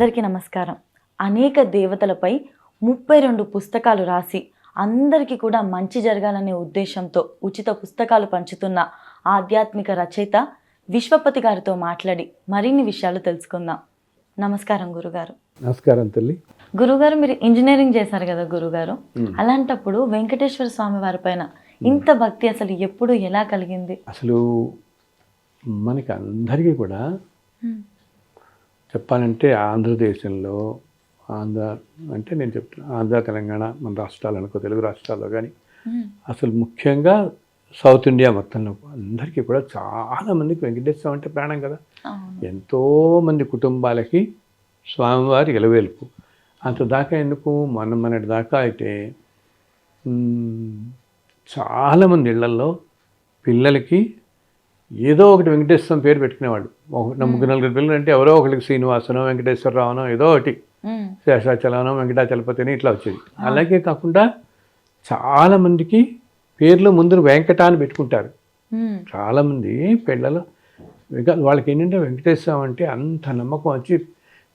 అందరికీ నమస్కారం. అనేక దేవతలపై ముప్పై రెండు పుస్తకాలు రాసి అందరికీ కూడా మంచి జరగాలనే ఉద్దేశంతో ఉచిత పుస్తకాలు పంచుతున్న ఆధ్యాత్మిక రచయిత విశ్వపతి గారితో మాట్లాడి మరిన్ని విషయాలు తెలుసుకుందాం. నమస్కారం గురుగారు. నమస్కారం తల్లి. గురుగారు మీరు ఇంజనీరింగ్ చేశారు కదా గురుగారు? అలాంటప్పుడు వెంకటేశ్వర స్వామి వారి పైన ఇంత భక్తి అసలు ఎప్పుడు ఎలా కలిగింది? అసలు మనకి అందరికీ కూడా చెప్పాలంటే ఆంధ్రదేశంలో ఆంధ్ర అంటే నేను చెప్తున్నా ఆంధ్ర తెలంగాణ మన రాష్ట్రాలు అనుకో తెలుగు రాష్ట్రాల్లో కానీ అసలు ముఖ్యంగా సౌత్ ఇండియా మొత్తంలో అందరికీ కూడా చాలా మందికి వెంకటేశ్వరం అంటే ప్రాణం కదా. అవును. ఎంతో మంది కుటుంబాలకి స్వామివారి ఎలవేల్పు. అంత దాకా ఎందుకు? మొన్న మొన్నటి దాకా అయితే చాలామంది ఇళ్ళల్లో పిల్లలకి ఏదో ఒకటి వెంకటేశ్వరం పేరు పెట్టుకునేవాళ్ళు. ముగ్గురు నలుగురు పిల్లలు అంటే ఎవరో ఒకరికి శ్రీనివాసనో వెంకటేశ్వరరావునో ఏదో ఒకటి. శేషాచలనో వెంకటాచలపతిని ఇట్లా వచ్చేది. అలాగే కాకుండా చాలామందికి పేర్లు ముందు వెంకట అని పెట్టుకుంటారు. చాలామంది పిల్లలు వాళ్ళకి ఏంటంటే వెంకటేశ్వరం అంటే అంత నమ్మకం వచ్చి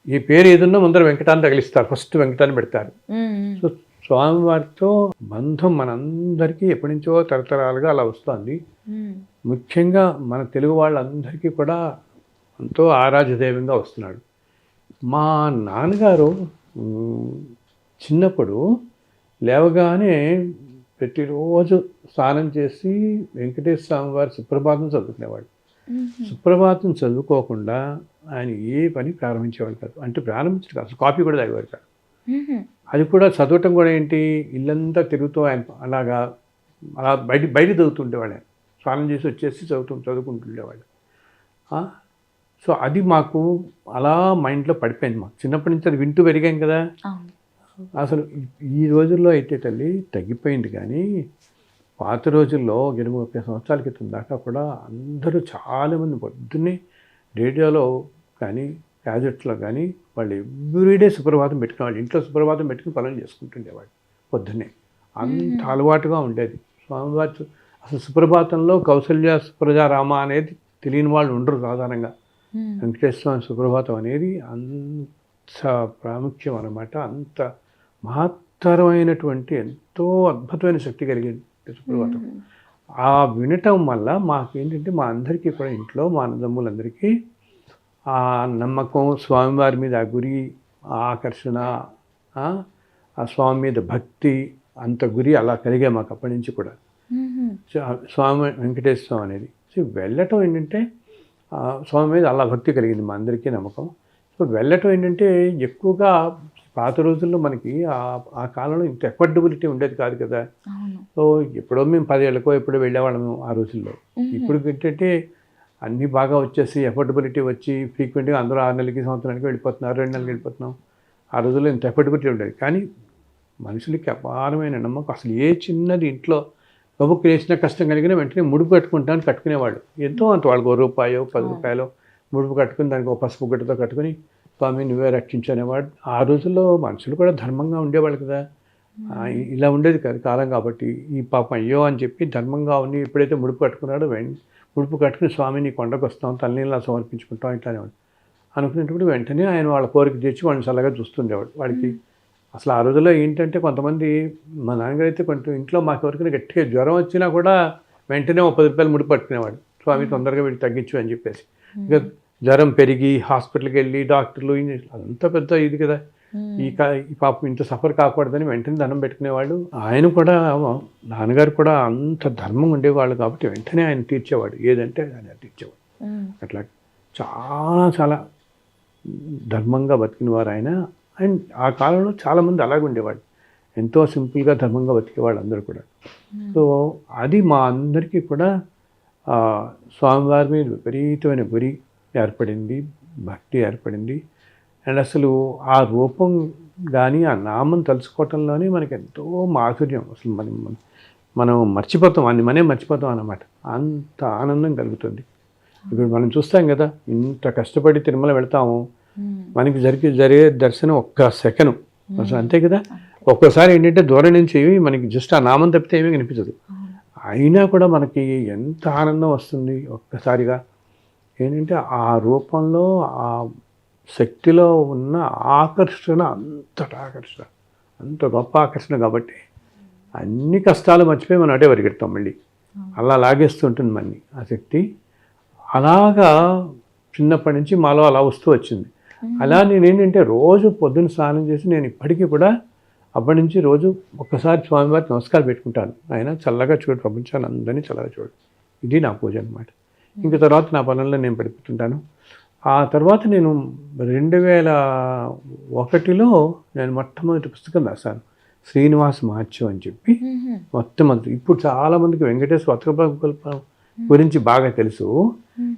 ఈ పేరు ఏదున్నా ముందర వెంకటాన్ని తగిలిస్తారు. ఫస్ట్ వెంకటాన్ని పెడతారు. సో స్వామివారితో బంధం మనందరికీ ఎప్పటి నుంచో తరతరాలుగా అలా వస్తుంది. ముఖ్యంగా మన తెలుగు వాళ్ళందరికీ కూడా ఎంతో ఆరాధ్యదైవంగా వస్తున్నాడు. మా నాన్నగారు చిన్నప్పుడు లేవగానే ప్రతిరోజు స్నానం చేసి వెంకటేశ్వర స్వామి వారి సుప్రభాతం చదువుకునేవాడు సుప్రభాతం చదువుకోకుండా ఆయన ఏ పని ప్రారంభించేవాడు కాదు. అంటే ప్రారంభించడు కాదు కాపీ కూడా తాగేవాడు కాదు. అది కూడా చదవటం కూడా ఏంటి? ఇల్లంతా తిరుగుతూ ఆయన అలాగా అలా బయట బయట చదువుతుండేవాడు ఆయన స్నానం చేసి వచ్చేసి చదువుతూ చదువుకుంటుండేవాడు ఆ? సో అది మాకు అలా మైండ్లో పడిపోయింది మాకు. చిన్నప్పటి నుంచి అది వింటూ పెరిగాం కదా. అసలు ఈ- రోజుల్లో అయితే తల్లి తగ్గిపోయింది కానీ పాత రోజుల్లో ఎనిమిది ముప్పై సంవత్సరాల క్రితం దాకా కూడా అందరూ చాలామంది పొద్దున్నే రేడియోలో కానీ గ్యాజెట్స్లో కానీ వాళ్ళు ఎవ్రీడే సుప్రభాతం పెట్టుకునేవాళ్ళు ఇంట్లో సుప్రభాతం పెట్టుకుని పనులు చేసుకుంటుండేవాళ్ళు పొద్దున్నే. అంత అలవాటుగా ఉండేది. స్వామివారి అసలు సుప్రభాతంలో కౌసల్య సుప్రజారామ అనేది తెలియని వాళ్ళు ఉండరు సాధారణంగా. వెంకటేశ్వర సుప్రభాతం అనేది అంత ప్రాముఖ్యం అన్నమాట. అంత మహత్తరమైనటువంటి ఎంతో అద్భుతమైన శక్తి కలిగింది సుప్రభాతం. ఆ వినటం వల్ల మాకేంటంటే మా అందరికీ కూడా ఇంట్లో మా అన్నదమ్ములందరికీ ఆ నమ్మకం స్వామివారి మీద ఆ గురి ఆ ఆకర్షణ ఆ స్వామి మీద భక్తి అంత గురి అలా కలిగే మాకు అప్పటి నుంచి కూడా. స్వామి వెంకటేశ్వర స్వామి అనేది. సో వెళ్ళటం ఏంటంటే స్వామి మీద అలా భక్తి కలిగింది మా అందరికీ నమ్మకం. సో వెళ్ళటం ఏంటంటే ఎక్కువగా పాత రోజుల్లో మనకి ఆ ఆ కాలంలో ఇంత ఎఫర్డబిలిటీ ఉండేది కాదు కదా. సో ఎప్పుడో మేము పదేళ్ళకో ఎప్పుడో వెళ్ళేవాళ్ళము ఆ రోజుల్లో. ఇప్పుడు ఏంటంటే అన్నీ బాగా వచ్చేసి ఎఫర్డబిలిటీ వచ్చి ఫ్రీక్వెంట్గా అందరూ ఆరు నెలలకి సంవత్సరానికి వెళ్ళిపోతున్నారు రెండు నెలలకి వెళ్ళిపోతున్నాం. ఆ రోజుల్లో ఇంత ఎఫర్డబిలిటీ ఉండేది. కానీ మనుషులకి అపారమైన నమ్మకం. అసలు ఏ చిన్నది ఇంట్లో గబుక్కు వేసిన కష్టం కలిగిన వెంటనే ముడుపు కట్టుకుంటాను కట్టుకునేవాళ్ళు ఎంతో అంత వాళ్ళకి ఒక రూపాయో పది రూపాయలు ముడుపు కట్టుకుని దానికి ఒక పసుపు గుడ్డతో కట్టుకుని స్వామి నువ్వే రక్షించనేవాడు. ఆ రోజుల్లో మనుషులు కూడా ధర్మంగా ఉండేవాళ్ళు కదా. ఇలా ఉండేది కాదు కాలం కాబట్టి. ఈ పాపం అయ్యో అని చెప్పి ధర్మంగా ఉండి ఎప్పుడైతే ముడుపు కట్టుకున్నాడో ముడుపు కట్టుకుని స్వామి నీ కొండకు వస్తాం తల్లిలా సమర్పించుకుంటాం ఇట్లానేవాడు. అనుకునేటప్పుడు వెంటనే ఆయన వాళ్ళ కోరిక తెచ్చి వాళ్ళని చల్లగా చూస్తుండేవాడు. వాడికి అసలు ఆ రోజుల్లో ఏంటంటే కొంతమంది మా నాన్నగారు అయితే కొంచెం ఇంట్లో మాకు ఎవరికైనా గట్టిగా జ్వరం వచ్చినా కూడా వెంటనే ఒక పది రూపాయలు ముడి పట్టుకునేవాడు. స్వామి తొందరగా వీళ్ళు తగ్గించు అని చెప్పేసి. ఇక జ్వరం పెరిగి హాస్పిటల్కి వెళ్ళి డాక్టర్లు అదంతా పెద్ద ఇది కదా. ఈ కా ఈ పాపం ఇంత సఫర్ కాకూడదని వెంటనే దండం పెట్టుకునేవాడు ఆయన కూడా నాన్నగారు కూడా అంత ధర్మం ఉండేవాళ్ళు కాబట్టి వెంటనే ఆయన తీర్చేవాడు. ఏదంటే ఆయన తీర్చేవాడు. అట్లా చాలా చాలా ధర్మంగా బతికినవారు ఆయన. అండ్ ఆ కాలంలో చాలామంది అలాగే ఉండేవాడు ఎంతో సింపుల్గా ధర్మంగా బతికేవాళ్ళు అందరూ కూడా. సో అది మా అందరికీ కూడా స్వామివారి మీద విపరీతమైన గురి ఏర్పడింది భక్తి ఏర్పడింది. అండ్ అసలు ఆ రూపం కానీ ఆ నామం తలుచుకోవటంలోనే మనకి ఎంతో మాధుర్యం. అసలు మనం మనం- మర్చిపోతాం అన్ని మనే మర్చిపోతాం అన్నమాట. అంత ఆనందం కలుగుతుంది. ఇప్పుడు మనం చూస్తాం కదా ఇంత కష్టపడి తిరుమల వెళ్తాము. మనకి జరిగే జరిగే దర్శనం ఒక్క సెకను. అసలు అంతే కదా? ఒక్కోసారి ఏంటంటే దూరం నుంచి మనకి జస్ట్ ఆ నామం తప్పితే ఏమీ కనిపించదు. అయినా కూడా మనకి ఎంత ఆనందం వస్తుంది ఒక్కసారిగా. ఏంటంటే ఆ రూపంలో ఆ శక్తిలో ఉన్న ఆకర్షణ అంతటా ఆకర్షణ అంత గొప్ప ఆకర్షణ కాబట్టి అన్ని కష్టాలు మర్చిపోయి మనం అటే పరిగెడతాం మళ్ళీ. అలా లాగేస్తుంటుంది మనని ఆ శక్తి. అలాగా చిన్నప్పటి నుంచి మాలో అలా వస్తూ వచ్చింది. అలా నేను ఏంటంటే రోజు పొద్దున్న స్నానం చేసి నేను ఇప్పటికీ కూడా అప్పటి నుంచి రోజు ఒక్కసారి స్వామివారికి నమస్కారం పెట్టుకుంటాను. ఆయన చల్లగా చూడు ప్రపంచాన్ని అందరినీ చల్లగా చూడు. ఇది నా పూజ అనమాట ఇంక తర్వాత నా పనుల్లో నేను పడిపోతుంటాను ఆ తర్వాత నేను రెండు వేల ఒకటిలో నేను మొట్టమొదటి పుస్తకం రాశాను. శ్రీనివాస మహత్యం అని చెప్పి. మొత్తం అంతా ఇప్పుడు చాలా మందికి వెంకటేశ్వర అతకల్ప గురించి బాగా తెలుసు.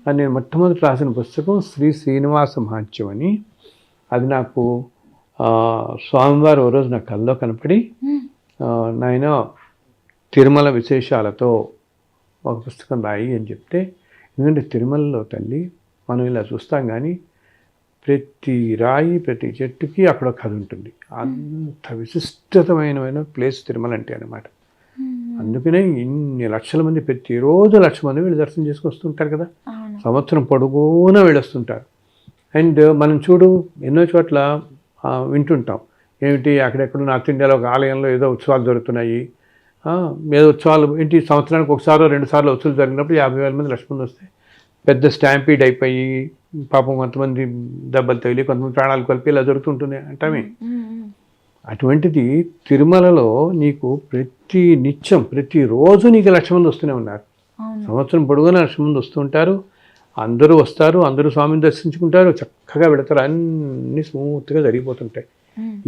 అది నేను మొట్టమొదటి రాసిన పుస్తకం శ్రీ శ్రీనివాస మహత్యం అని. అది నాకు స్వామివారు ఓ రోజు నా కల్లో కనపడి ఆ, నాయన తిరుమల విశేషాలతో ఒక పుస్తకం రాయి అని చెప్తే ఎందుకంటే తిరుమలలో తల్లి మనం ఇలా చూస్తాం కానీ ప్రతి రాయి ప్రతి చెట్టుకి అక్కడ ఒక కథ ఉంటుంది. అంత విశిష్టతమైన ప్లేస్ తిరుమల అంటే అనమాట అందుకనే ఇన్ని లక్షల మంది ప్రతిరోజు లక్ష మంది వీళ్ళు దర్శనం చేసుకొని వస్తుంటారు కదా సంవత్సరం పొడుగునా వెళ్ళొస్తుంటారు. అండ్ మనం చూడు ఎన్నో చోట్ల వింటుంటాం. ఏమిటి? అక్కడెక్కడ నార్త్ ఇండియాలో ఒక ఆలయంలో ఏదో ఉత్సవాలు జరుగుతున్నాయి. ఏదో ఉత్సవాలు ఏంటి? సంవత్సరానికి ఒకసారి రెండు సార్లు ఉత్సవాలు జరిగినప్పుడు యాభై వేల మంది లక్ష మంది వస్తే పెద్ద స్టాంపీడ్ అయిపోయి పాపం కొంతమంది దెబ్బలు తగిలి కొంతమంది ప్రాణాలు కలిపి ఇలా జరుగుతుంటుంది అంటామే. అటువంటిది తిరుమలలో నీకు ప్రతి నిత్యం ప్రతిరోజు నీకు లక్ష మంది వస్తూనే ఉన్నారు. సంవత్సరం పొడుగునా లక్ష మంది వస్తూ ఉంటారు. అందరూ వస్తారు అందరూ స్వామిని దర్శించుకుంటారు. చక్కగా పెడతారు. అన్ని స్మూత్గా జరిగిపోతుంటాయి.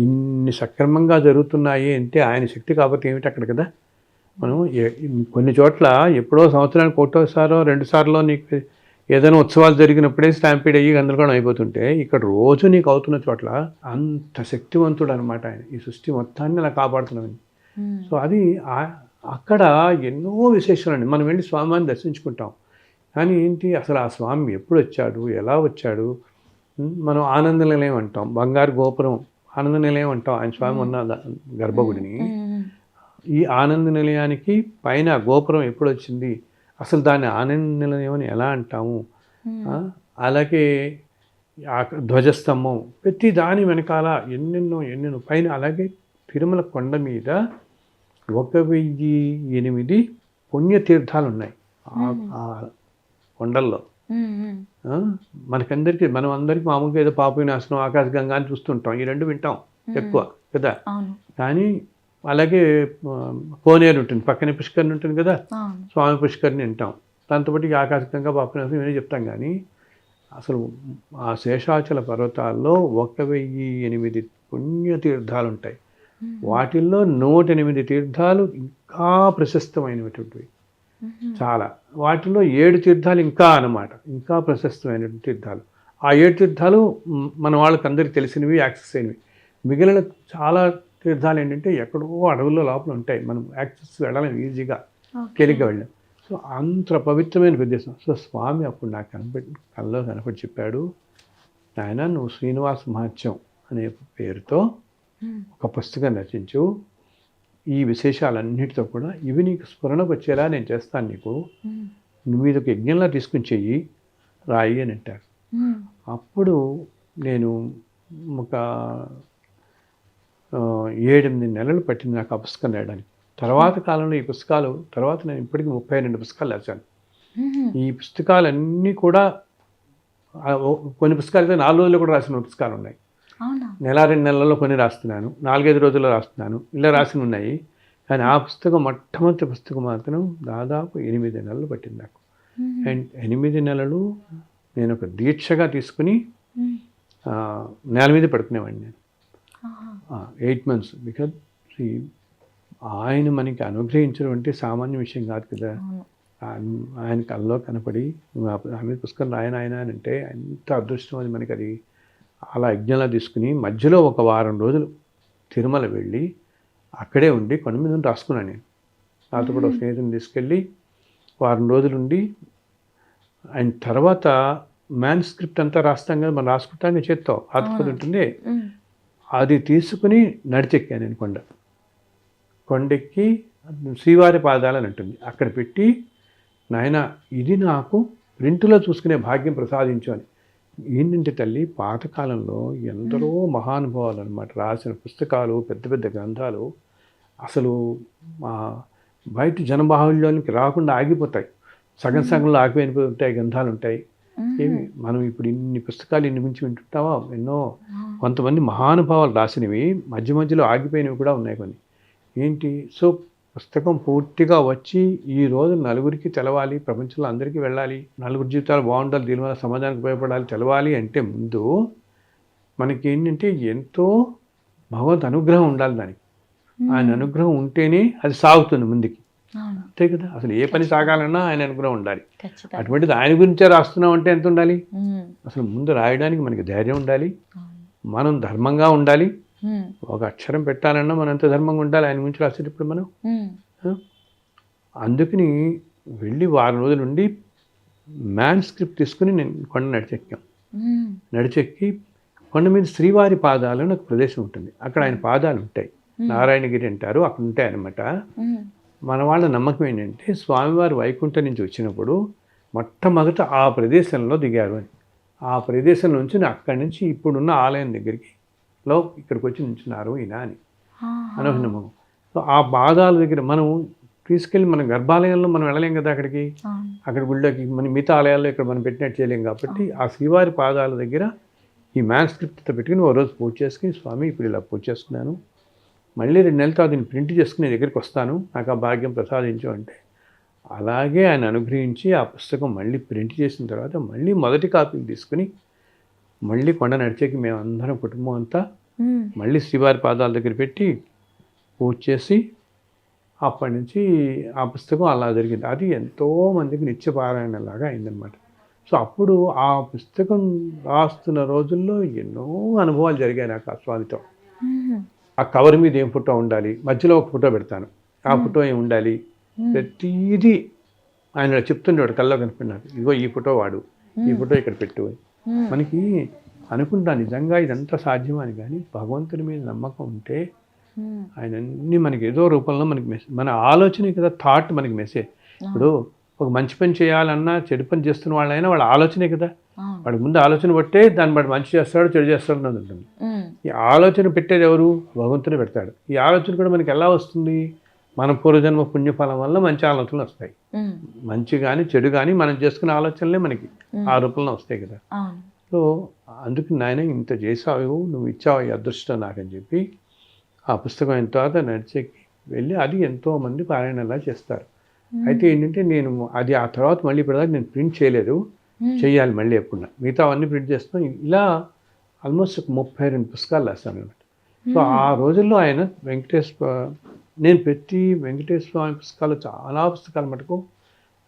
ఇన్ని సక్రమంగా జరుగుతున్నాయి అంటే ఆయన శక్తి కాబట్టి ఏమిటి అక్కడ కదా? మనం కొన్ని చోట్ల ఎప్పుడో సంవత్సరానికి ఒకటోసారో రెండు సార్లు నీకు ఏదైనా ఉత్సవాలు జరిగినప్పుడే స్టాంపీడ్ అయ్యి గందరగోళం అయిపోతుంటే ఇక్కడ రోజు నీకు అవుతున్న చోట్ల అంత శక్తివంతుడు అనమాట ఆయన. ఈ సృష్టి మొత్తాన్ని అలా కాపాడుతున్నాను సో అది అక్కడ ఎన్నో విశేషాలండి మనం వెళ్ళి స్వామిని దర్శించుకుంటాం. కానీ ఏంటి? అసలు ఆ స్వామి ఎప్పుడు వచ్చాడు? ఎలా వచ్చాడు? మనం ఆనంద నిలయం అంటాం. బంగారు గోపురం ఆనంద నిలయం అంటాం. ఆయన స్వామి ఉన్న గర్భగుడిని. ఈ ఆనంద నిలయానికి పైన గోపురం ఎప్పుడు వచ్చింది? అసలు దాన్ని ఆనంద నిలయం అని ఎలా అంటాము అలాగే ఆ ధ్వజస్తంభం ప్రతి దాని వెనకాల ఎన్నెన్నో ఎన్నెన్నో పైన అలాగే తిరుమల కొండ మీద ఒక వెయ్యి ఎనిమిది పుణ్యతీర్థాలు ఉన్నాయి ఆ- కొండల్లో. మనకందరికీ మనం అందరికీ మామూలుగా ఏదో పాప వినాశనం ఆకాశగంగా అని చూస్తుంటాం. ఈ రెండు వింటాం ఎక్కువ కదా? కానీ అలాగే ఆ, కోనేరు ఉంటుంది. పక్కనే పుష్కరిణి ఉంటుంది కదా? స్వామి పుష్కరిణి వింటాం. దాంతోపాటు పాప వినాశనం ఇవన్నీ చెప్తాం కానీ అసలు ఆ శేషాచల పర్వతాల్లో ఒక వెయ్యి ఎనిమిది పుణ్యతీర్థాలు ఉంటాయి వాటిల్లో నూట ఎనిమిది తీర్థాలు ఇంకా ప్రశస్తమైనటువంటివి. చాలా. వాటిలో ఏడు తీర్థాలు ఇంకా అన్నమాట. ఇంకా ప్రశస్తమైనటువంటి తీర్థాలు. ఆ ఏడు తీర్థాలు మన వాళ్ళకి అందరికీ తెలిసినవి యాక్సెస్ అయినవి. మిగిలిన చాలా తీర్థాలు ఏంటంటే ఎక్కడో అడవుల్లో లోపల ఉంటాయి. మనం యాక్సెస్ వెళ్ళలేం ఈజీగా తేలిగ్గా వెళ్ళాం సో అంత పవిత్రమైన ప్రదేశం సో స్వామి అప్పుడు నాకు కనపడి కల్లో కనపడి చెప్పాడు ఆయన నువ్వు శ్రీనివాస మహత్యం అనే పేరుతో ఒక పుస్తకం రచించు. ఈ విశేషాలన్నిటితో కూడా ఇవి నీకు స్ఫురణకు వచ్చేలా నేను చేస్తాను నీకు. నువ్వు ఇది ఒక యజ్ఞంలా తీసుకుని చెయ్యి రాయి అని అంటారు. అప్పుడు నేను ఒక ఏడెనిమిది నెలలు పట్టింది నాకు ఆ పుస్తకం రాయడానికి. తర్వాత కాలంలో ఈ పుస్తకాలు తర్వాత నేను ఇప్పటికీ ముప్పై రెండు పుస్తకాలు రాశాను. ఈ పుస్తకాలన్నీ కూడా కొన్ని పుస్తకాలు అయితే నాలుగు రోజులు కూడా రాసిన పుస్తకాలు ఉన్నాయి. నెల రెండు నెలల్లో కొన్ని రాస్తున్నాను నాలుగైదు రోజుల్లో రాస్తున్నాను ఇలా రాసి ఉన్నాయి. కానీ ఆ పుస్తకం మొట్టమొదటి పుస్తకం మాత్రం దాదాపు ఎనిమిది నెలలు పట్టింది నాకు. అండ్ ఎనిమిది నెలలు నేను ఒక దీక్షగా తీసుకుని నేల మీద పడుకునేవాడిని నేను. ఎయిట్ మంత్స్ బికాజ్ ఆయన మనకి అనుగ్రహించడం అంటే సామాన్య విషయం కాదు కదా. ఆయన- ఆయన కల్లో కనపడి "నువ్వు ఆ- ఆమె పుస్తకం రాయన ఆయన అని అంటే ఎంత అదృష్టం అది మనకి అది. అలా యజ్ఞంలా తీసుకుని మధ్యలో ఒక వారం రోజులు తిరుమల వెళ్ళి అక్కడే ఉండి కొండ మీద రాసుకున్నాను నేను. నాతో కూడా ఒక స్నేహితుని తీసుకెళ్ళి వారం రోజులు ఉండి అండ్ తర్వాత మ్యాన్ స్క్రిప్ట్ అంతా రాస్తాం కదా మనం రాసుకుంటాం చేత్తో. ఆతుపది ఉంటుంది. అది తీసుకుని నడిచెక్కాను నేను కొండ. కొండెక్కి శ్రీవారి పాదాలని ఉంటుంది అక్కడ పెట్టి నాయన ఇది నాకు ప్రింట్లో చూసుకునే భాగ్యం ప్రసాదించు అని. ఏంటంటే తల్లి పాతకాలంలో ఎందరో మహానుభావాలు అనమాట రాసిన పుస్తకాలు పెద్ద పెద్ద గ్రంథాలు అసలు మా బయట జనబాహుల్యానికి రాకుండా ఆగిపోతాయి. సగం సగంలో ఆగిపోయిన ఉంటాయి గ్రంథాలు ఉంటాయి. ఏమి? మనం ఇప్పుడు ఇన్ని పుస్తకాలు ఇన్ని గురించి వింటుంటావా? ఎన్నో. కొంతమంది మహానుభావాలు రాసినవి మధ్య మధ్యలో ఆగిపోయినవి కూడా ఉన్నాయి కొన్ని. ఏంటి? సో పుస్తకం పూర్తిగా వచ్చి ఈ రోజు నలుగురికి తెలవాలి ప్రపంచంలో అందరికీ వెళ్ళాలి నలుగురు జీవితాలు బాగుండాలి దీనివల్ల సమాజానికి ఉపయోగపడాలి తెలవాలి అంటే ముందు మనకి ఏంటంటే ఎంతో భగవద్ అనుగ్రహం ఉండాలి దానికి. ఆయన అనుగ్రహం ఉంటేనే అది సాగుతుంది ముందుకి. అంతే కదా? అసలు ఏ పని సాగాలన్నా ఆయన అనుగ్రహం ఉండాలి. అటువంటిది ఆయన గురించే రాస్తున్నాం అంటే ఎంత ఉండాలి? అసలు ముందు రాయడానికి మనకి ధైర్యం ఉండాలి. మనం ధర్మంగా ఉండాలి. ఒక అక్షరం పెట్టాలన్నా మనం ఎంత ధర్మంగా ఉండాలి? ఆయన గురించి రాసేటప్పుడు మనం? అందుకని వెళ్ళి వారం రోజులు ఉండి మ్యాన్ స్క్రిప్ట్ తీసుకుని నేను కొండ నడిచెక్కాం. నడిచెక్కి కొండ మీద శ్రీవారి పాదాలు అని ఒక ప్రదేశం ఉంటుంది. అక్కడ ఆయన పాదాలు ఉంటాయి. నారాయణగిరి అంటారు. అక్కడ ఉంటాయి అన్నమాట ఉమ్, మన వాళ్ళ నమ్మకం ఏంటంటే స్వామివారు వైకుంఠం నుంచి వచ్చినప్పుడు మొట్టమొదట ఆ ప్రదేశంలో దిగారు అని. ఆ ప్రదేశం నుంచి అక్కడి నుంచి ఇప్పుడున్న ఆలయం దగ్గరికి లో ఇక్కడికి వచ్చి నించున్నారు ఈయన అని. ఆహా. అని ఒక నమ్మకం సో ఆ పాదాల దగ్గర మనం తీసుకెళ్ళి మన గర్భాలయంలో మనం వెళ్ళలేం కదా అక్కడికి. అక్కడ గుళ్ళకి మన మిగతా ఆలయాల్లో ఇక్కడ మనం పెట్టినట్టు చేయలేం కాబట్టి ఆ శ్రీవారి పాదాల దగ్గర ఈ మ్యాన్ స్క్రిప్ట్తో పెట్టుకుని ఓ రోజు పూజ చేసుకుని స్వామి ఇప్పుడు ఇలా పూజ చేసుకున్నాను. మళ్ళీ రెండు నెలల తర్వాత దీన్ని ప్రింట్ చేసుకుని నీ దగ్గరికి వస్తాను నాకు ఆ భాగ్యం ప్రసాదించు అంటే. అలాగే ఆయన అనుగ్రహించి ఆ పుస్తకం మళ్ళీ ప్రింట్ చేసిన తర్వాత మళ్ళీ మొదటి కాపీని తీసుకుని మళ్ళీ కొండ నడిచేకి మేము అందరం కుటుంబం అంతా మళ్ళీ శ్రీవారి పాదాల దగ్గర పెట్టి పూజ చేసి అప్పటి నుంచి ఆ పుస్తకం అలా జరిగింది. అది ఎంతో మందికి నిత్యపారాయణలాగా అయిందనమాట సో అప్పుడు ఆ పుస్తకం రాస్తున్న రోజుల్లో ఎన్నో అనుభవాలు జరిగాయి నాకు ఆ స్వామితో. ఆ కవర్ మీద ఏం ఫోటో ఉండాలి? మధ్యలో ఒక ఫోటో పెడతాను. ఆ ఫోటో ఏం ఉండాలి ప్రతిదీ ఆయన చెప్తుండేవాడు కల్లో కనిపినాడు ఇదిగో ఈ ఫోటో వాడు ఈ ఫోటో ఇక్కడ పెట్టు అని. మనకి అనుకుంటా నిజంగా ఇదంతా సాధ్యమని కానీ భగవంతుడి మీద నమ్మకం ఉంటే ఆయన అన్ని మనకి ఏదో రూపంలో మనకి మెసేజ్ మన ఆలోచనే కదా థాట్ మనకి మెసేజ్. ఇప్పుడు ఒక మంచి పని చేయాలన్నా చెడు పని చేస్తున్న వాళ్ళైనా వాళ్ళ ఆలోచనే కదా. వాడికి ముందు ఆలోచన పట్టే దాన్ని బట్టి మంచి చేస్తాడు చెడు చేస్తాడు అన్నది ఉంటుంది. ఈ ఆలోచన పెట్టేది ఎవరు? భగవంతుడే పెడతాడు. ఈ ఆలోచన కూడా మనకి ఎలా వస్తుంది? మన పూర్వజన్మ పుణ్యఫలం వల్ల మంచి ఆలోచనలు వస్తాయి. మంచి కానీ చెడు కానీ మనం చేసుకునే ఆలోచనలే మనకి ఆ రూపంలో వస్తాయి కదా. సో అందుకు నాయన ఇంత చేసావు నువ్వు ఇచ్చావు ఈ అదృష్టం నాకని చెప్పి ఆ పుస్తకం అయిన తర్వాత నడిచెక్కి వెళ్ళి అది ఎంతో మంది పారాయణలా చేస్తారు. అయితే ఏంటంటే నేను అది ఆ తర్వాత మళ్ళీ ఇప్పటిదాకా నేను ప్రింట్ చేయలేదు. చేయాలి మళ్ళీ ఎప్పుడన్నా. మిగతా అవన్నీ ప్రింట్ చేస్తాం. ఇలా ఆల్మోస్ట్ ఒక ముప్పై రెండు పుస్తకాలు రాస్తాను అనమాట సో ఆ రోజుల్లో ఆయన వెంకటేశ్వర నేను ప్రతి వెంకటేశ్వర స్వామి పుస్తకాలు చాలా పుస్తకాలు మటుకు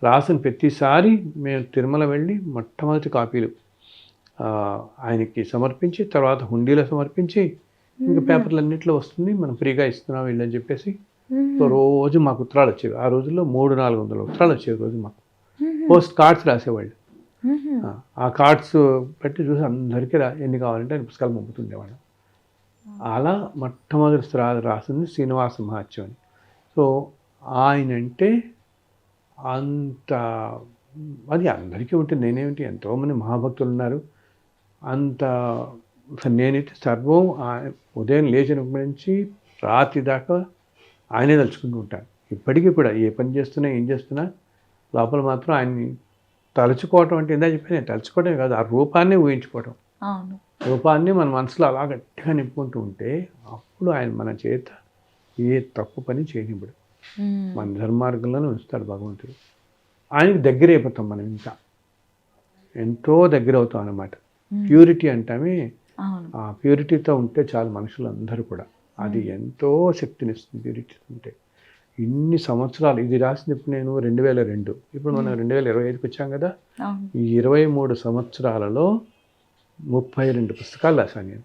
రాసిన ప్రతిసారి మేము తిరుమల వెళ్ళి మొట్టమొదటి కాపీలు ఆయనకి సమర్పించి తర్వాత హుండీలో సమర్పించి ఇంకా పేపర్లు అన్నింటిలో వస్తుంది మనం ఫ్రీగా ఇస్తున్నాం వీళ్ళని చెప్పేసి. ఉమ్, సో రోజు మాకు ఉత్తరాలు వచ్చేవి. ఆ రోజుల్లో మూడు నాలుగు వందల ఉత్తరాలు వచ్చేవి రోజు మాకు. పోస్ట్ కార్డ్స్ రాసేవాళ్ళు. ఆ, కార్డ్స్ పెట్టి చూసి అందరికీ రా ఎన్ని కావాలంటే ఆయన పుస్తకాలు పంపుతుండేవాళ్ళం అలా మొట్టమొదటి రా రాసింది శ్రీనివాస మహాత్యం అని సో ఆయన అంటే అంత అది అందరికీ ఉంటుంది నేనేమిటి ఎంతోమంది మహాభక్తులు ఉన్నారు అంత నేనైతే సర్వం ఆ- ఉదయం లేచినప్పటి నుంచి రాత్రి దాకా ఆయనే తలుచుకుంటూ ఉంటాను ఇప్పటికీ కూడా ఏ పని చేస్తున్నా ఏం చేస్తున్నా లోపల మాత్రం ఆయన్ని తలుచుకోవటం అంటే ఇందా చెప్పాను నేను తలుచుకోవటమే కాదు ఆ రూపాన్ని ఊహించుకోవటం. రూపాన్ని మన మనసులో అలా గట్టిగా నింపుకుంటూ ఉంటే అప్పుడు ఆయన మన చేత ఏ తప్పు పని చేయనివ్వడు. మన ధర్మార్గంలోనే ఉంచుతాడు భగవంతుడు. ఆయనకి దగ్గర అయిపోతాం మనం ఇంకా ఎంతో దగ్గర అవుతాం అన్నమాట. ప్యూరిటీ అంటామే. ఆ ప్యూరిటీతో ఉంటే చాలు మనుషులు అందరూ కూడా. అది ఎంతో శక్తినిస్తుంది ప్యూరిటీ ఉంటే. ఇన్ని సంవత్సరాలు ఇది రాసినప్పుడు నేను? రెండు వేల రెండు. ఇప్పుడు మనం రెండు వేల ఇరవై ఐదుకి వచ్చాం కదా? ఈ ఇరవై మూడు సంవత్సరాలలో ముప్పై రెండు పుస్తకాలు రాశాను నేను.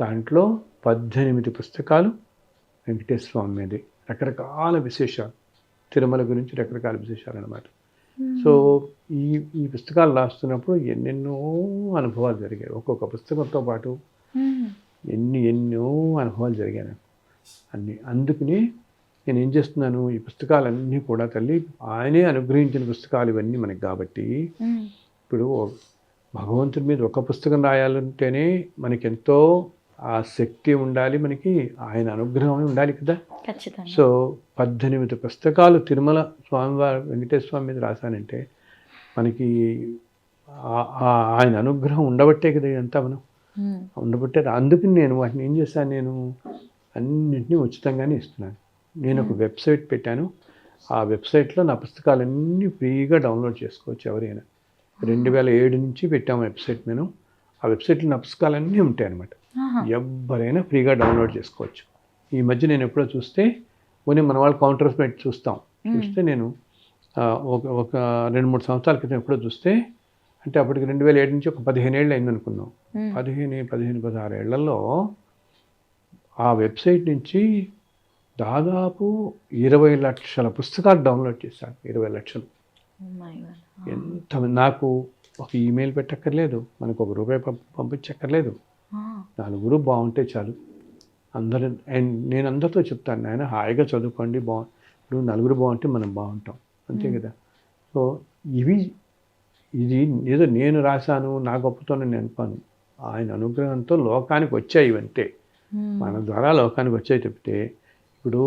దాంట్లో పద్దెనిమిది పుస్తకాలు వెంకటేశ్వర స్వామి మీదే రకరకాల విశేషాలు. తిరుమల గురించి రకరకాల విశేషాలు అనమాట సో ఈ ఈ పుస్తకాలు రాస్తున్నప్పుడు ఎన్నెన్నో అనుభవాలు జరిగాయి. ఒక్కొక్క పుస్తకంతో పాటు ఎన్ని ఎన్నో అనుభవాలు జరిగాయి నాకు. అన్ని అందుకని నేను ఏం చేస్తున్నాను? ఈ పుస్తకాలన్నీ కూడా తల్లి ఆయనే అనుగ్రహించిన పుస్తకాలు ఇవన్నీ మనకి కాబట్టి ఇప్పుడు భగవంతుడి మీద ఒక పుస్తకం రాయాలంటేనే మనకి ఎంతో ఆ శక్తి ఉండాలి మనకి ఆయన అనుగ్రహం ఉండాలి కదా. సో పద్దెనిమిది పుస్తకాలు తిరుమల స్వామివారి వెంకటేశ్వర స్వామి మీద రాశానంటే మనకి ఆయన అనుగ్రహం ఉండబట్టే కదా ఇదంతా మనం. ఉండబట్టే అందుకని నేను వాటిని ఏం చేశాను నేను? అన్నింటినీ ఉచితంగానే ఇస్తున్నాను. నేను ఒక వెబ్సైట్ పెట్టాను. ఆ వెబ్సైట్లో నా పుస్తకాలన్నీ ఫ్రీగా డౌన్లోడ్ చేసుకోవచ్చు ఎవరైనా. రెండు వేల ఏడు నుంచి పెట్టాము వెబ్సైట్ నేను. ఆ వెబ్సైట్లో నా పుస్తకాలన్నీ ఉంటాయి అన్నమాట ఆహా, ఎవరైనా ఫ్రీగా డౌన్లోడ్ చేసుకోవచ్చు. ఈ మధ్య నేను ఎప్పుడో చూస్తే పోనీ మన వాళ్ళు కౌంటర్స్ పెట్టి చూస్తాం. చూస్తే నేను ఒక ఒక రెండు మూడు సంవత్సరాల క్రితం ఎప్పుడో చూస్తే అంటే అప్పటికి రెండు వేల ఏడు నుంచి ఒక పదిహేను ఏళ్ళు అయింది అనుకున్నాం పదిహేను పదిహేను పదహారు ఏళ్ళలో ఆ వెబ్సైట్ నుంచి దాదాపు ఇరవై లక్షల పుస్తకాలు డౌన్లోడ్ చేశాను ఇరవై లక్షలు. ఎంత నాకు ఒక ఈమెయిల్ పెట్టక్కర్లేదు మనకు ఒక రూపాయి పంప పంపించక్కర్లేదు. నలుగురు బాగుంటే చాలు. అందరు అండ్ నేను అందరితో చెప్తాను నాయన హాయిగా చదువుకోండి బా ఇప్పుడు నలుగురు బాగుంటే మనం బాగుంటాం. అంతే కదా. సో ఇవి ఇది ఏదో నేను రాశాను నా గొప్పతోనే నేను అనుకోను. ఆయన అనుగ్రహంతో లోకానికి వచ్చాయి ఇవంతే. మన ద్వారా లోకానికి వచ్చాయి చెప్తే ఇప్పుడు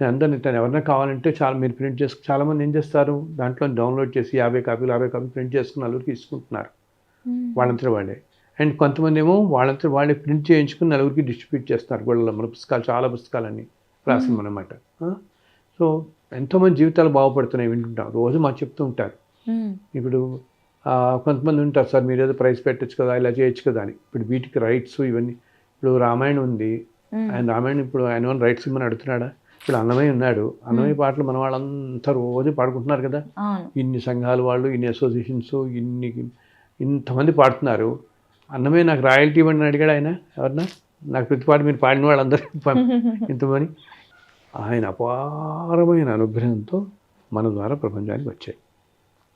నేను అందరిని తను ఎవరైనా కావాలంటే చాలా మీరు ప్రింట్ చేసుకు చాలామంది ఏం చేస్తారు? దాంట్లో డౌన్లోడ్ చేసి యాభై కాపీలు యాభై కాపీలు ప్రింట్ చేసుకుని నలుగురికి ఇసుకుంటున్నారు ఉమ్, వాళ్ళంతా వాళ్ళే. అండ్ కొంతమంది ఏమో వాళ్ళంతా వాళ్ళే ప్రింట్ చేయించుకుని నలుగురికి డిస్ట్రిబ్యూట్ చేస్తారు గొడవలో మన పుస్తకాలు చాలా పుస్తకాలన్నీ రాసిన అనమాట సో ఎంతోమంది జీవితాలు బాగుపడుతున్నాయి వింటుంటాం. రోజు మాకు చెప్తూ ఉంటారు. ఇప్పుడు కొంతమంది ఉంటారు సార్ మీరు ఏదో ప్రైస్ పెట్టచ్చు కదా ఇలా చేయొచ్చు కదా అని. ఇప్పుడు వీటికి రైట్స్ ఇవన్నీ. ఇప్పుడు రామాయణం ఉంది. ఆయన రామాయణం ఇప్పుడు ఆయన రైట్స్ ఇమ్మని అడుగుతున్నాడా ఇప్పుడు అన్నమయ్య ఉన్నాడు. అన్నమయ్య పాటలు మన వాళ్ళంతా రోజు పాడుకుంటున్నారు కదా. ఇన్ని సంఘాల వాళ్ళు ఇన్ని అసోసియేషన్స్ ఇన్ని ఇంతమంది పాడుతున్నారు. అన్నమే నాకు రాయల్టీ ఇవ్వండి అని అడిగాడు ఆయన. ఎవరన్నా? నాకు ప్రతి పాట మీరు పాడిన వాళ్ళందరికీ పం- ఇంతమని. ఆయన అపారమైన అనుగ్రహంతో మన ద్వారా ప్రపంచానికి వచ్చాయి.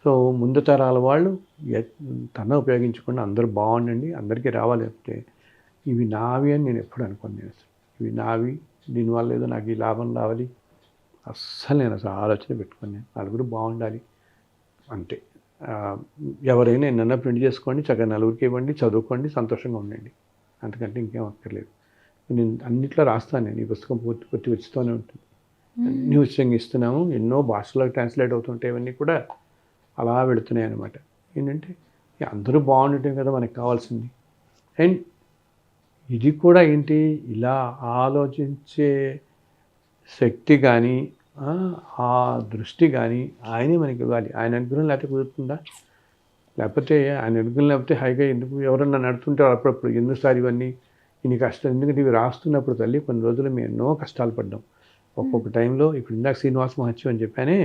సో ముందు తరాల వాళ్ళు తన ఉపయోగించకుండా అందరూ బాగుండండి అందరికీ రావాలి అంటే ఇవి నావి అని నేను ఎప్పుడు అనుకోను నేను అసలు. ఇవి నావి దీనివల్ల ఏదో నాకు ఈ లాభం రావాలి. అస్సలు నేను అసలు ఆలోచన పెట్టుకుని నేను. నలుగురు బాగుండాలి. అంతే. ఆ, ఎవరైనా ఎన్నన్నా ప్రింట్ చేసుకోండి చక్కగా నలుగురికి ఇవ్వండి చదువుకోండి సంతోషంగా ఉండండి. అంతకంటే ఇంకేం అక్కర్లేదు నేను అన్నిట్లో రాస్తాను నేను. ఈ పుస్తకం పూర్తి పూర్తి ఉచితూనే ఉంటుంది. అన్ని ఉచితంగా ఇస్తున్నాము. ఎన్నో భాషలకు ట్రాన్స్లేట్ అవుతుంటాయి ఇవన్నీ కూడా అలా వెళుతున్నాయి అనమాట ఏంటంటే అందరూ బాగుండటం కదా మనకు కావాల్సింది. అండ్ ఇది కూడా ఏంటి? ఇలా ఆలోచించే శక్తి కానీ ఆ దృష్టి కానీ ఆయనే మనకి ఇవ్వాలి. ఆయన అనుగ్రహం లేకపోతే కుదురుతుందా? లేకపోతే ఆయన అనుగ్రహం లేకపోతే హాయిగా ఎందుకు ఎవరన్నా నడుతుంటారు అప్పుడప్పుడు ఎందుసారి ఇవన్నీ ఇన్ని కష్టాలు ఎందుకంటే ఇవి రాస్తున్నప్పుడు తల్లి కొన్ని రోజులు మేము ఎన్నో కష్టాలు పడ్డాం. ఒక్కొక్క టైంలో ఇప్పుడు ఇందాక శ్రీనివాస మహత్యం అని చెప్పానే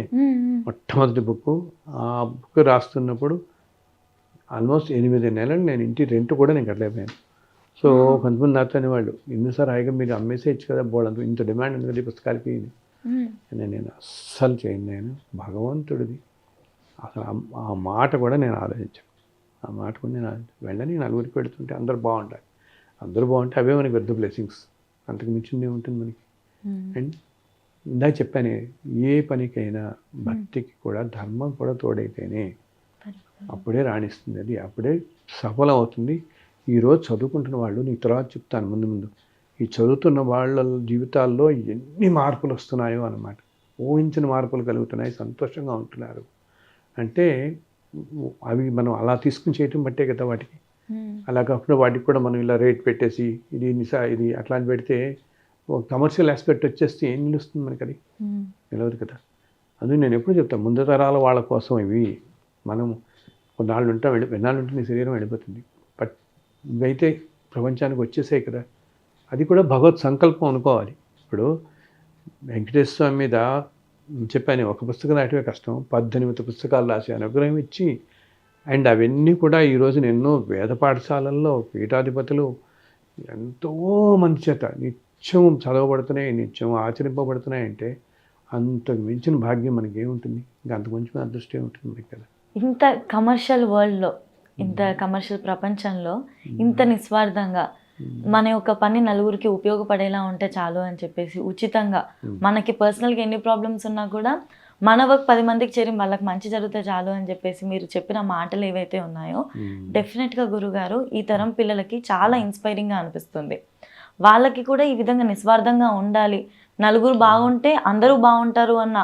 మొట్టమొదటి బుక్ ఆ బుక్ రాస్తున్నప్పుడు ఆల్మోస్ట్ ఎనిమిది నెలలు నేను ఇంటి రెంట్ కూడా నేను కట్టలేకపోయాను. సో కొంతమంది నాతో అనేవాళ్ళు ఎన్నిసార్లు హాయిగా మీరు అమ్మేసేయచ్చు కదా బోర్డు ఇంత డిమాండ్ ఉంది కదా ఈ పుస్తకాలకి? అని. నేను అస్సలు చేయను నేను. భగవంతుడిది. అసలు ఆ- మాట కూడా నేను ఆలోచించాను. ఆ మాట కూడా నేను వెళ్ళని నలుగురికి పెడుతుంటే అందరూ బాగుంటారు. అందరూ బాగుంటే అవే మనకి పెద్ద బ్లెస్సింగ్స్ అంతకు మించింది ఉంటుంది మనకి? ఉమ్, అండ్ ఇందాక చెప్పానే ఏ పనికైనా భక్తికి కూడా ధర్మం కూడా తోడైతేనే అప్పుడే రాణిస్తుంది. అది అప్పుడే సఫలం అవుతుంది. ఈరోజు చదువుకుంటున్న వాళ్ళు నీకు తర్వాత చెప్తాను ముందు ముందు. ఈ చదువుతున్న వాళ్ళ జీవితాల్లో ఎన్ని మార్పులు వస్తున్నాయో అన్నమాట. ఊహించిన మార్పులు కలుగుతున్నాయి సంతోషంగా ఉంటున్నారు. అంటే అవి మనం అలా తీసుకుని చేయటం బట్టే కదా వాటికి. అలా కాకుండా వాటికి కూడా మనం ఇలా రేట్ పెట్టేసి ఇది నిసా ఇది అట్లాంటి పెడితే ఒక కమర్షియల్ ఆస్పెక్ట్ వచ్చేస్తే ఏం నిలుస్తుంది మనకి అది నిలవదు కదా. అందుకు నేను ఎప్పుడు చెప్తాను ముందు తరాల వాళ్ళ కోసం ఇవి. మనం కొన్నాళ్ళు ఉంటాం వెళ్ళి ఎన్నాళ్ళు ఉంటే నీ శరీరం వెళ్ళిపోతుంది. ఇవైతే ప్రపంచానికి వచ్చేసాయి కదా. అది కూడా భగవత్ సంకల్పం అనుకోవాలి. ఇప్పుడు వెంకటేశ్వర స్వామి మీద చెప్పాను ఒక పుస్తకం రాయటమే కష్టం. పద్దెనిమిది పుస్తకాలు రాసి అనుగ్రహం ఇచ్చి అండ్ అవన్నీ కూడా ఈ రోజున ఎన్నో వేద పాఠశాలల్లో పీఠాధిపతులు ఎంతో మంది చేత నిత్యం చదవబడుతున్నాయి నిత్యం ఆచరింపబడుతున్నాయి అంటే అంతకు మించిన భాగ్యం మనకి ఏముంటుంది ఇంకా అంతకు మించిన అదృష్టం ఉంటుంది కదా? ఇంత కమర్షియల్ వరల్డ్లో ఇంత కమర్షియల్ ప్రపంచంలో ఇంత నిస్వార్థంగా మన యొక్క పని నలుగురికి ఉపయోగపడేలా ఉంటే చాలు అని చెప్పేసి ఉచితంగా మనకి పర్సనల్గా ఎన్ని ప్రాబ్లమ్స్ ఉన్నా కూడా మన వర్క్ పది మందికి చేరి వాళ్ళకి మంచి జరిగితే చాలు అని చెప్పేసి మీరు చెప్పిన మాటలు ఏవైతే ఉన్నాయో డెఫినెట్గా గురుగారు ఈ తరం పిల్లలకి చాలా ఇన్స్పైరింగ్గా అనిపిస్తుంది. వాళ్ళకి కూడా ఈ విధంగా నిస్వార్థంగా ఉండాలి. నలుగురు బాగుంటే అందరూ బాగుంటారు అన్న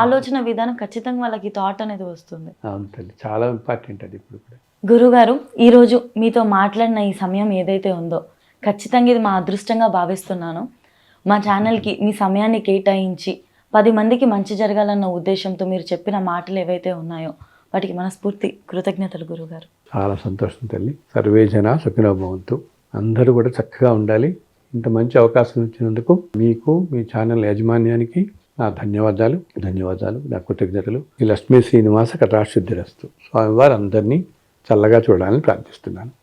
ఆలోచన విధానం ఖచ్చితంగా వాళ్ళకి థాట్ అనేది వస్తుంది. అవును చాలా ఇంపార్టెంట్ అది ఇప్పుడు కూడా. గురుగారు ఈరోజు మీతో మాట్లాడిన ఈ సమయం ఏదైతే ఉందో ఖచ్చితంగా ఇది మా అదృష్టంగా భావిస్తున్నాను. మా ఛానల్కి మీ సమయాన్ని కేటాయించి పది మందికి మంచి జరగాలన్న ఉద్దేశంతో మీరు చెప్పిన మాటలు ఏవైతే ఉన్నాయో వాటికి మనస్ఫూర్తి కృతజ్ఞతలు గురుగారు. చాలా సంతోషం తల్లి. సర్వే జన సుఖినోభవంతు అందరూ కూడా చక్కగా ఉండాలి. ఇంత మంచి అవకాశం ఇచ్చినందుకు మీకు మీ ఛానల్ యాజమాన్యానికి నా ధన్యవాదాలు. ధన్యవాదాలు. నా కృతజ్ఞతలు. ఈ లక్ష్మీ శ్రీనివాస కటాక్షుద్ధిరస్తు స్వామివారు అందరినీ చల్లగా చూడాలని ప్రార్థిస్తున్నాను.